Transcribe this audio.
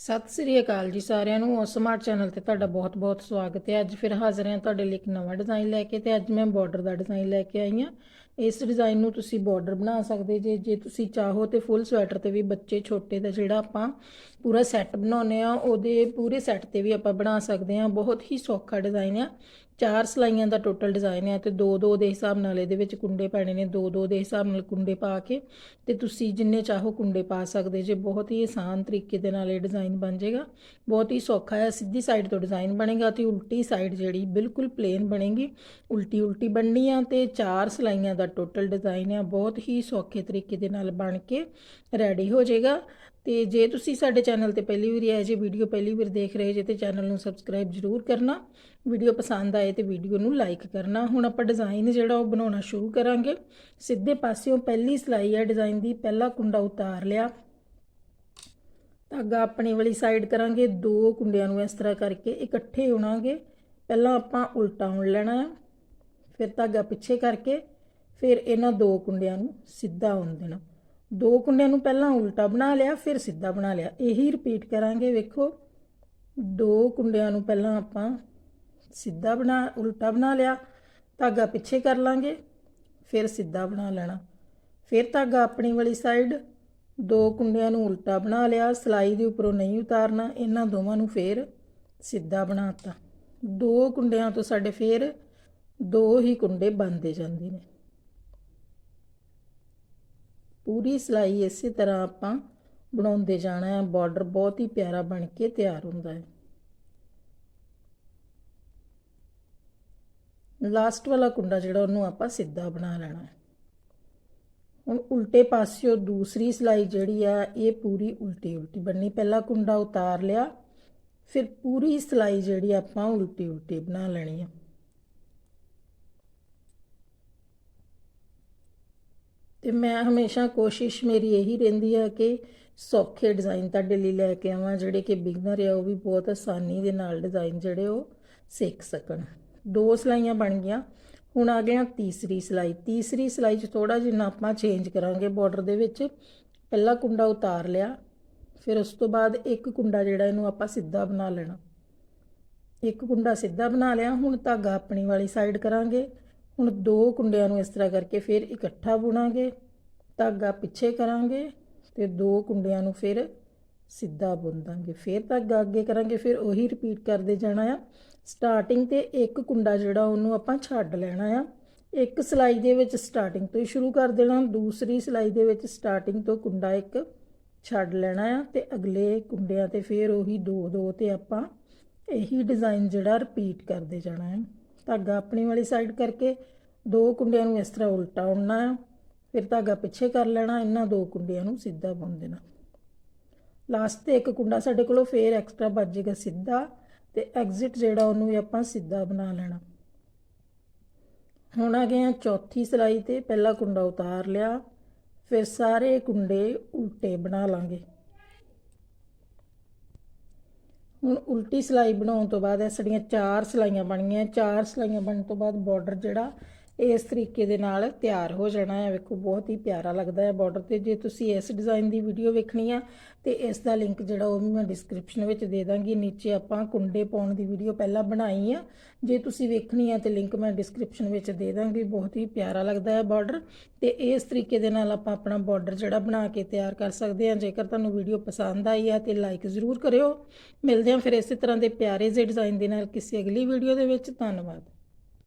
ਸਤਿ ਸ੍ਰੀ ਅਕਾਲ ਜੀ ਸਾਰਿਆਂ ਨੂੰ। ਉਹ ਸਮਾਰਟ ਚੈਨਲ ਤੇ ਤੁਹਾਡਾ ਬਹੁਤ-ਬਹੁਤ ਸਵਾਗਤ ਹੈ। ਅੱਜ ਫਿਰ ਹਾਜ਼ਰ ਹਾਂ ਤੁਹਾਡੇ ਲਈ ਇੱਕ ਨਵਾਂ ਡਿਜ਼ਾਈਨ ਲੈ ਕੇ ਤੇ ਅੱਜ ਮੈਂ ਬਾਰਡਰ ਦਾ ਡਿਜ਼ਾਈਨ ਲੈ ਕੇ ਆਈ ਹਾਂ। ਇਸ ਡਿਜ਼ਾਈਨ ਨੂੰ ਤੁਸੀਂ ਬਾਰਡਰ ਬਣਾ ਸਕਦੇ ਜੇ ਜੇ ਤੁਸੀਂ ਚਾਹੋ ਤੇ ਫੁੱਲ ਸਵੈਟਰ ਤੇ ਵੀ ਬੱਚੇ ਛੋਟੇ ਦਾ ਜਿਹੜਾ ਆਪਾਂ ਪੂਰਾ ਸੈੱਟ ਬਣਾਉਨੇ ਆ ਉਹਦੇ ਪੂਰੇ ਸੈੱਟ ਤੇ ਵੀ ਆਪਾਂ ਬਣਾ ਸਕਦੇ ਆ ਬਹੁਤ ਹੀ ਸੌਖਾ ਡਿਜ਼ਾਈਨ ਆ। ਚਾਰ ਸਲਾਈਆਂ ਦਾ ਟੋਟਲ ਡਿਜ਼ਾਈਨ ਹੈ ਤੇ ਦੋ ਦੋ ਦੇ ਹਿਸਾਬ ਨਾਲ ਇਹਦੇ ਵਿੱਚ ਕੁੰਡੇ ਪੈਣੇ ਨੇ। ਦੋ ਦੋ ਦੇ ਹਿਸਾਬ ਨਾਲ ਕੁੰਡੇ ਪਾ ਕੇ ਤੇ ਤੁਸੀਂ ਜਿੰਨੇ ਚਾਹੋ ਕੁੰਡੇ ਪਾ ਸਕਦੇ ਜੇ। ਬਹੁਤ ਹੀ ਆਸਾਨ ਤਰੀਕੇ ਦੇ ਨਾਲ ਇਹ ਡਿਜ਼ਾਈਨ ਬਣ ਜਾਏਗਾ। ਬਹੁਤ ਹੀ ਸੌਖਾ ਹੈ, ਸਿੱਧੀ ਸਾਈਡ ਤੋਂ ਡਿਜ਼ਾਈਨ ਬਣੇਗਾ ਤੇ ਉਲਟੀ ਸਾਈਡ ਜਿਹੜੀ ਬਿਲਕੁਲ ਪਲੇਨ ਬਣੇਗੀ। ਉਲਟੀ ਉਲਟੀ ਬਣਨੀ ਆ ਤੇ ਚਾਰ ਸਲਾਈਆਂ ਦਾ ਟੋਟਲ ਡਿਜ਼ਾਈਨ ਆ। ਬਹੁਤ ਹੀ ਸੌਖੇ ਤਰੀਕੇ ਦੇ ਨਾਲ ਬਣ ਕੇ ਰੈਡੀ ਹੋ ਜਾਏਗਾ। ਤੇ ਜੇ ਤੁਸੀਂ ਸਾਡੇ ਚੈਨਲ ਤੇ ਪਹਿਲੀ ਵਾਰ ਆਏ ਜੇ ਵੀਡੀਓ ਪਹਿਲੀ ਵਾਰ ਦੇਖ ਰਹੇ ਜੇ ਤੇ ਚੈਨਲ ਨੂੰ ਸਬਸਕ੍ਰਾਈਬ ਜ਼ਰੂਰ ਕਰਨਾ। ਵੀਡੀਓ ਪਸੰਦ ਆਏ ਤੇ ਵੀਡੀਓ ਨੂੰ ਲਾਈਕ ਕਰਨਾ। ਹੁਣ ਆਪਾਂ ਡਿਜ਼ਾਈਨ ਜਿਹੜਾ ਉਹ ਬਣਾਉਣਾ ਸ਼ੁਰੂ ਕਰਾਂਗੇ। ਸਿੱਧੇ ਪਾਸਿਓਂ ਪਹਿਲੀ ਸਲਾਈ ਹੈ ਡਿਜ਼ਾਈਨ ਦੀ ਪਹਿਲਾ ਕੁੰਡਾ ਉਤਾਰ ਲਿਆ। ਧਾਗਾ ਆਪਣੀ ਵਾਲੀ ਸਾਈਡ ਕਰਾਂਗੇ, ਦੋ ਕੁੰਡਿਆਂ ਨੂੰ ਇਸ ਤਰ੍ਹਾਂ ਕਰਕੇ ਇਕੱਠੇ ਉਣਾਂਗੇ ਪਹਿਲਾਂ ਆਪਾਂ ਉਲਟਾ ਉਣ ਲੈਣਾ ਹੈ ਫਿਰ ਧਾਗਾ ਪਿੱਛੇ ਕਰਕੇ, ਫਿਰ ਇਹਨਾਂ ਦੋ ਕੁੰਡਿਆਂ ਨੂੰ ਸਿੱਧਾ ਉਣ ਦੇਣਾ। ਦੋ ਕੁੰਡਿਆਂ ਨੂੰ ਪਹਿਲਾਂ ਉਲਟਾ ਬਣਾ ਲਿਆ, ਫਿਰ ਸਿੱਧਾ ਬਣਾ ਲਿਆ। ਇਹੀ ਰਿਪੀਟ ਕਰਾਂਗੇ, ਵੇਖੋ। ਦੋ ਕੁੰਡਿਆਂ ਨੂੰ ਪਹਿਲਾਂ ਆਪਾਂ ਸਿੱਧਾ ਬਣਾ, ਉਲਟਾ ਬਣਾ ਲਿਆ, ਧਾਗਾ ਪਿੱਛੇ ਕਰ ਲਾਂਗੇ, ਫਿਰ ਸਿੱਧਾ ਬਣਾ ਲੈਣਾ। ਫਿਰ ਧਾਗਾ ਆਪਣੀ ਵਾਲੀ ਸਾਈਡ ਦੋ ਕੁੰਡਿਆਂ ਨੂੰ ਉਲਟਾ ਬਣਾ ਲਿਆ, ਸਲਾਈ ਦੇ ਉੱਪਰੋਂ ਨਹੀਂ ਉਤਾਰਨਾ, ਇਹਨਾਂ ਦੋਵਾਂ ਨੂੰ ਫਿਰ ਸਿੱਧਾ ਬਣਾਤਾ ਦੋ ਕੁੰਡਿਆਂ ਤੋਂ ਸਾਡੇ ਫਿਰ ਦੋ ਹੀ ਕੁੰਡੇ ਬੰਦੇ ਜਾਂਦੇ ਨੇ। ਪੂਰੀ ਸਲਾਈ ਇਸੇ ਤਰ੍ਹਾਂ ਆਪਾਂ ਬਣਾਉਂਦੇ ਜਾਣਾ ਹੈ। ਬਾਰਡਰ ਬਹੁਤ ਹੀ ਪਿਆਰਾ ਬਣ ਕੇ ਤਿਆਰ ਹੁੰਦਾ ਹੈ। ਲਾਸਟ ਵਾਲਾ ਕੁੰਡਾ ਜਿਹੜਾ ਉਹਨੂੰ ਆਪਾਂ ਸਿੱਧਾ ਬਣਾ ਲੈਣਾ ਹੈ। ਹੁਣ ਉਲਟੇ ਪਾਸਿਓ ਦੂਸਰੀ ਸਲਾਈ ਜਿਹੜੀ ਆ, ਇਹ ਪੂਰੀ ਉਲਟੀ ਉਲਟੀ ਬਣਨੀ। ਪਹਿਲਾ ਕੁੰਡਾ ਉਤਾਰ ਲਿਆ, ਫਿਰ ਪੂਰੀ ਸਲਾਈ ਜਿਹੜੀ ਆਪਾਂ ਉਲਟੀ ਉਲਟੀ ਬਣਾ ਲੈਣੀ ਆ। ਤੇ ਮੈਂ ਹਮੇਸ਼ਾ ਕੋਸ਼ਿਸ਼, ਮੇਰੀ ਇਹੀ ਰਹਿੰਦੀ ਆ ਕਿ ਸੌਖੇ ਡਿਜ਼ਾਈਨ ਤੁਹਾਡੇ ਲਈ ਲੈ ਕੇ ਆਵਾਂ, ਜਿਹੜੇ ਕਿ ਬਿਗਨਰ ਆ, ਉਹ ਵੀ ਬਹੁਤ ਆਸਾਨੀ ਦੇ ਨਾਲ ਡਿਜ਼ਾਈਨ ਜਿਹੜੇ ਉਹ ਸਿੱਖ ਸਕਣ। ਦੋ ਸਲਾਈਆਂ ਬਣ ਗਈਆਂ। ਹੁਣ ਆ ਗਿਆ ਤੀਸਰੀ ਸਲਾਈ। ਤੀਸਰੀ ਸਲਾਈ 'ਚ ਥੋੜਾ ਜਿਹਾ ਆਪਾਂ ਚੇਂਜ ਕਰਾਂਗੇ ਬਾਰਡਰ ਦੇ ਵਿੱਚ, ਪਹਿਲਾ ਕੁੰਡਾ ਉਤਾਰ ਲਿਆ, ਫਿਰ ਉਸ ਤੋਂ ਬਾਅਦ ਇੱਕ ਕੁੰਡਾ ਜਿਹੜਾ ਇਹਨੂੰ ਆਪਾਂ ਸਿੱਧਾ ਬਣਾ ਲੈਣਾ। ਇੱਕ ਕੁੰਡਾ ਸਿੱਧਾ ਬਣਾ ਲਿਆ, ਹੁਣ ਧਾਗਾ ਆਪਣੀ ਵਾਲੀ ਸਾਈਡ ਕਰਾਂਗੇ। ਹੁਣ ਦੋ ਕੁੰਡਿਆਂ ਨੂੰ ਇਸ ਤਰ੍ਹਾਂ ਕਰਕੇ ਫਿਰ ਇਕੱਠਾ ਬੁਣਾਂਗੇ, ਧਾਗਾ ਪਿੱਛੇ ਕਰਾਂਗੇ ਤੇ ਦੋ ਕੁੰਡਿਆਂ ਨੂੰ ਫਿਰ ਸਿੱਧਾ ਬੁਣ ਦਾਂਗੇ ਫਿਰ ਧਾਗਾ ਅੱਗੇ ਕਰਾਂਗੇ, ਫਿਰ ਉਹੀ ਰਿਪੀਟ ਕਰਦੇ ਜਾਣਾ ਆ। ਸਟਾਰਟਿੰਗ ਤੇ ਇੱਕ ਕੁੰਡਾ ਜਿਹੜਾ ਉਹਨੂੰ ਆਪਾਂ ਛੱਡ ਲੈਣਾ ਆ। ਇੱਕ ਸਲਾਈ ਦੇ ਵਿੱਚ ਸਟਾਰਟਿੰਗ ਤੋਂ ਹੀ ਸ਼ੁਰੂ ਕਰ ਦੇਣਾ, ਦੂਸਰੀ ਸਲਾਈ ਦੇ ਵਿੱਚ ਸਟਾਰਟਿੰਗ ਤੋਂ ਕੁੰਡਾ ਇੱਕ ਛੱਡ ਲੈਣਾ ਆ ਤੇ ਅਗਲੇ ਕੁੰਡਿਆਂ ਤੇ ਫਿਰ ਉਹੀ ਦੋ ਦੋ ਤੇ ਆਪਾਂ ਇਹੀ ਡਿਜ਼ਾਈਨ ਜਿਹੜਾ ਰਿਪੀਟ ਕਰਦੇ ਜਾਣਾ ਹੈ ਧਾਗਾ ਆਪਣੀ ਵਾਲੀ ਸਾਈਡ ਕਰਕੇ ਦੋ ਕੁੰਡਿਆਂ ਨੂੰ ਇਸ ਤਰ੍ਹਾਂ ਉਲਟਾ ਉਣਨਾ ਹੈ ਫਿਰ ਧਾਗਾ ਪਿੱਛੇ ਕਰ ਲੈਣਾ, ਇਹਨਾਂ ਦੋ ਕੁੰਡਿਆਂ ਨੂੰ ਸਿੱਧਾ ਬੁਣ ਦੇਣਾ। ਲਾਸਟ ਤੇ ਇੱਕ ਕੁੰਡਾ ਸਾਡੇ ਕੋਲੋਂ ਫੇਰ ਐਕਸਟਰਾ ਬਚ ਜਾਏਗਾ ਸਿੱਧਾ ਤੇ ਐਗਜ਼ਿਟ ਜਿਹੜਾ ਉਹਨੂੰ ਵੀ ਆਪਾਂ ਸਿੱਧਾ ਬਣਾ ਲੈਣਾ। ਹੁਣ ਆ ਗਏ ਆ ਚੌਥੀ ਸਲਾਈ ਤੇ ਪਹਿਲਾ ਕੁੰਡਾ ਉਤਾਰ ਲਿਆ, ਫਿਰ ਸਾਰੇ ਕੁੰਡੇ ਉਲਟੇ ਬਣਾ ਲਾਂਗੇ। ਹੁਣ ਉਲਟੀ ਸਲਾਈ ਬਣਾਉਣ ਤੋਂ ਬਾਅਦ ਇਹ ਸਾਡੀਆਂ ਚਾਰ ਸਲਾਈਆਂ ਬਣ ਗਈਆਂ, ਚਾਰ ਸਲਾਈਆਂ ਬਣਨ ਤੋਂ ਬਾਅਦ ਬਾਰਡਰ ਜਿਹੜਾ ਇਸ ਤਰੀਕੇ ਦੇ ਨਾਲ ਤਿਆਰ ਹੋ ਜਾਣਾ ਹੈ। ਵੇਖੋ, ਬਹੁਤ ਹੀ ਪਿਆਰਾ ਲੱਗਦਾ ਹੈ ਬਾਰਡਰ ਤੇ। ਜੇ ਤੁਸੀਂ ਇਸ ਡਿਜ਼ਾਈਨ ਦੀ ਵੀਡੀਓ ਵੇਖਣੀ ਆ, ਤੇ ਇਸ ਦਾ ਲਿੰਕ ਜਿਹੜਾ ਉਹ ਵੀ ਮੈਂ ਡਿਸਕ੍ਰਿਪਸ਼ਨ ਵਿੱਚ ਦੇ ਦਾਂਗੀ। ਨੀਚੇ ਆਪਾਂ ਕੁੰਡੇ ਪਾਉਣ ਦੀ ਵੀਡੀਓ ਪਹਿਲਾਂ ਬਣਾਈ ਆ। ਜੇ ਤੁਸੀਂ ਵੇਖਣੀ ਆ, ਤੇ ਲਿੰਕ ਮੈਂ ਡਿਸਕ੍ਰਿਪਸ਼ਨ ਵਿੱਚ ਦੇ ਦਾਂਗੀ। ਬਹੁਤ ਹੀ ਪਿਆਰਾ ਲੱਗਦਾ ਹੈ ਬਾਰਡਰ ਤੇ ਇਸ ਤਰੀਕੇ ਦੇ ਨਾਲ ਆਪਾਂ ਆਪਣਾ ਬਾਰਡਰ ਜਿਹੜਾ ਬਣਾ ਕੇ ਤਿਆਰ ਕਰ ਸਕਦੇ ਹਾਂ ਜੇਕਰ ਤੁਹਾਨੂੰ ਵੀਡੀਓ ਪਸੰਦ ਆਈ ਹੈ ਤੇ ਲਾਈਕ ਜ਼ਰੂਰ ਕਰਿਓ। ਮਿਲਦੇ ਹਾਂ ਫਿਰ ਇਸੇ ਤਰ੍ਹਾਂ ਦੇ ਪਿਆਰੇ ਜਿਹੇ ਡਿਜ਼ਾਈਨ ਦੇ ਨਾਲ ਕਿਸੇ ਅਗਲੀ ਵੀਡੀਓ ਦੇ ਵਿੱਚ। ਧੰਨਵਾਦ।